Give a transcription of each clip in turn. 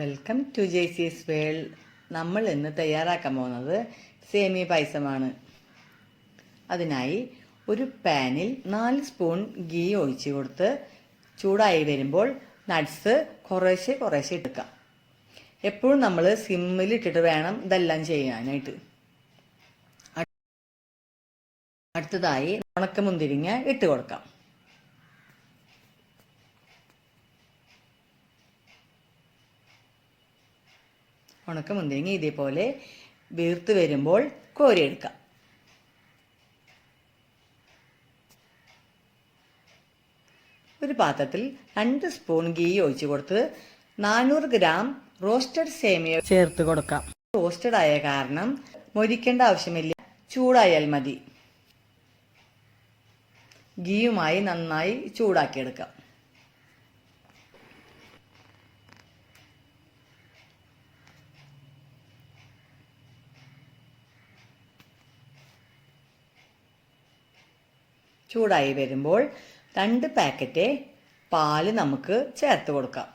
Welcome to J C S world നമ്മൾ ഇന്ന് തയ്യാറാക്കാൻ പോകുന്നത് സേമിയ പായസമാണ്. അതിനായി ഒരു പാനിൽ നാല് സ്പൂൺ ഗീ ഒഴിച്ച് കൊടുത്ത് ചൂടായി വരുമ്പോൾ നട്ട്സ് കുറേശ്ശെ കുറേശ്ശെ ഇട്ടുക്കാം എപ്പോഴും നമ്മൾ സിമ്മിൽ ഇട്ടിട്ട് വേണം ഇതെല്ലാം ചെയ്യാനായിട്ട്. അടുത്തതായി ഉണക്കമുന്തിരിങ്ങ ഇട്ട് കൊടുക്കാം. ഉണക്കമുന്തിരിങ്ങ ഇതേപോലെ വീർത്ത് വരുമ്പോൾ കോരിയെടുക്കാം ഒരു പാത്രത്തിൽ രണ്ട് സ്പൂൺ ഗീ ഒഴിച്ച് കൊടുത്ത് നാനൂറ് ഗ്രാം റോസ്റ്റഡ് സേമിയ ചേർത്ത് കൊടുക്കാം. റോസ്റ്റഡ് ആയ കാരണം മൊരിക്കേണ്ട ആവശ്യമില്ല. ചൂടായാൽ മതി. ഗീയുമായി നന്നായി ചൂടാക്കിയെടുക്കാം. ചൂടായി വരുമ്പോൾ രണ്ട് പാക്കറ്റ് പാൽ നമുക്ക് ചേർത്ത് കൊടുക്കാം.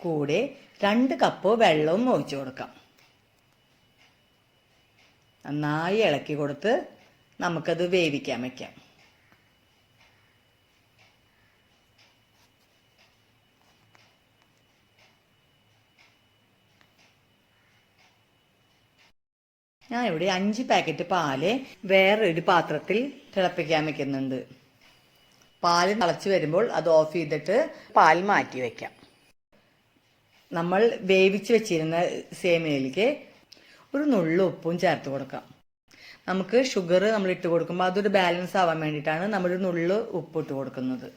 കൂടെ രണ്ട് കപ്പ് വെള്ളവും ഒഴിച്ചു കൊടുക്കാം. നന്നായി ഇളക്കി കൊടുത്ത് നമുക്കത് വേവിക്കാൻ വയ്ക്കാം ഞാൻ ഇവിടെ അഞ്ച് പാക്കറ്റ് പാൽ വേറൊരു പാത്രത്തിൽ തിളപ്പിക്കാൻ വെക്കുന്നുണ്ട്. പാൽ തിളച്ച് വരുമ്പോൾ അത് ഓഫ് ചെയ്തിട്ട് പാൽ മാറ്റി വെക്കാം. നമ്മൾ വേവിച്ച് വെച്ചിരുന്ന സേമിയയിലേക്ക് ഒരു നുള്ളു ഉപ്പും ചേർത്ത് കൊടുക്കാം. നമുക്ക് ഷുഗർ നമ്മൾ ഇട്ട് കൊടുക്കുമ്പോൾ അതൊരു ബാലൻസ് ആവാൻ വേണ്ടിയിട്ടാണ് നമ്മൾ നുള്ളു ഉപ്പ് ഇട്ട് കൊടുക്കുന്നത്.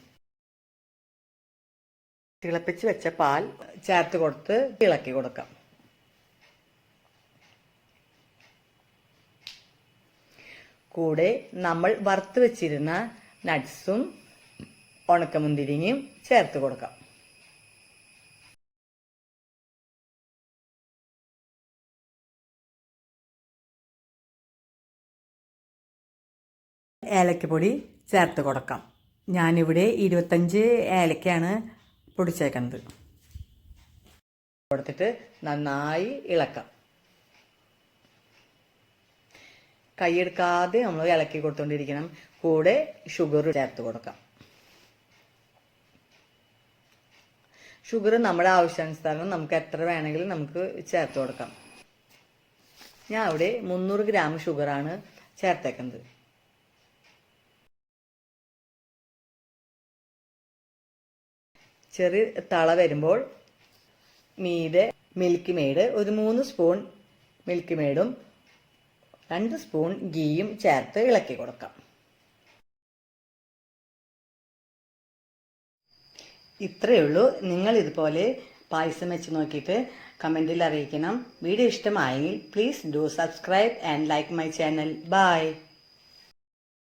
തിളപ്പിച്ച് വെച്ച പാൽ ചേർത്ത് കൊടുത്ത് ഇളക്കി കൊടുക്കാം. കൂടെ നമ്മൾ വറുത്ത് വെച്ചിരുന്ന നട്ട്സും ഉണക്കമുന്തിരിങ്ങയും ചേർത്ത് കൊടുക്കാം. ഏലക്കപ്പൊടി ചേർത്ത് കൊടുക്കാം. ഞാനിവിടെ ഇരുപത്തഞ്ച് ഏലക്കയാണ് പൊടിച്ചേക്കുന്നത്. കൊടുത്തിട്ട് നന്നായി ഇളക്കാം. കൈയെടുക്കാതെ നമ്മൾ ഇളക്കി കൊടുത്തോണ്ടിരിക്കണം. കൂടെ ഷുഗർ ചേർത്ത് കൊടുക്കാം. ഷുഗർ നമ്മുടെ ആവശ്യാനുസരണം നമുക്ക് എത്ര വേണമെങ്കിലും നമുക്ക് ചേർത്ത് കൊടുക്കാം. ഞാൻ അവിടെ മുന്നൂറ് ഗ്രാം ഷുഗറാണ് ചേർത്തേക്കുന്നത്. ചെറിയ തള വരുമ്പോൾ മീതെ മിൽക്ക് മെയ്ഡ് ഒരു മൂന്ന് സ്പൂൺ മിൽക്ക് മെയ്ഡും രണ്ട് സ്പൂൺ ഗീയും ചേർത്ത് ഇളക്കി കൊടുക്കാം. ഇത്രയേ ഉള്ളൂ. നിങ്ങൾ ഇതുപോലെ പായസം വെച്ച് നോക്കിയിട്ട് കമന്റിൽ അറിയിക്കണം. വീഡിയോ ഇഷ്ടമായെങ്കിൽ please do subscribe and like my channel. Bye.